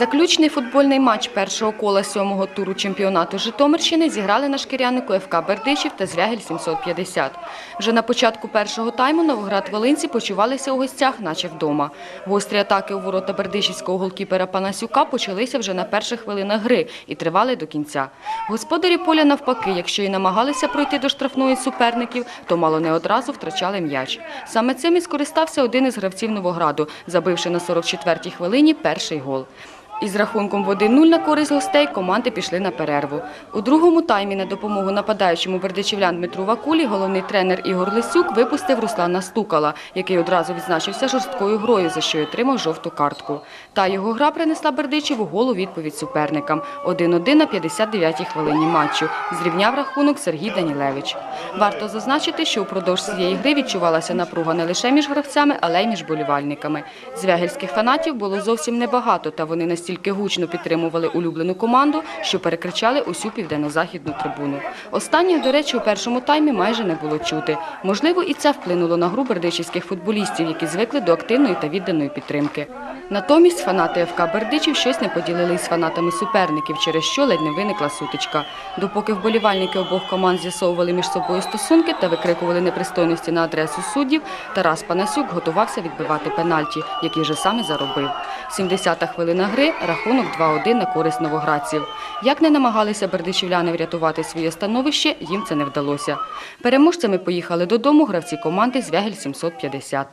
Заключний футбольний матч першого кола сьомого туру чемпіонату Житомирщини зіграли на шкірянику ФК Бердичів та Звягель 750. Вже на початку першого тайму Новоград-Волинці почувалися у гостях, наче вдома. Гострі атаки у ворота бердичівського голкіпера Панасюка почалися вже на перших хвилинах гри і тривали до кінця. Господарі поля навпаки, якщо і намагалися пройти до штрафної суперників, то мало не одразу втрачали м'яч. Саме цим і скористався один із гравців Новограду, забивши на 44-й хвилині перший гол. Із рахунком в 1-0 на користь гостей команди пішли на перерву. У другому таймі на допомогу нападаючому бердичівлян Дмитру Вакулі головний тренер Ігор Лисюк випустив Руслана Стукала, який одразу відзначився жорсткою грою, за що й отримав жовту картку. Та його гра принесла Бердичеву голу відповідь суперникам. 1-1 на 59-й хвилині матчу. Зрівняв рахунок Сергій Данілевич. Варто зазначити, що упродовж цієї гри відчувалася напруга не лише між гравцями, але й між болівальниками. Звягельських фанатів було зовсім небагато, та вони настільки гучно підтримували улюблену команду, що перекричали усю південно-західну трибуну. Останніх, до речі, у першому таймі майже не було чути. Можливо, і це вплинуло на гру бердичівських футболістів, які звикли до активної та відданої підтримки. Натомість фанати ФК Бердичів щось не поділили із фанатами суперників, через що ледь не виникла сутичка. Допоки вболівальники обох команд з'ясовували між собою стосунки та викрикували непристойності на адресу суддів, Тарас Панасюк готувався відбивати пенальті, який же саме заробив. 70-та хвилина гри, рахунок 2-1 на користь новоградців. Як не намагалися бердичівляни врятувати своє становище, їм це не вдалося. Переможцями поїхали додому гравці команди Звягель 750.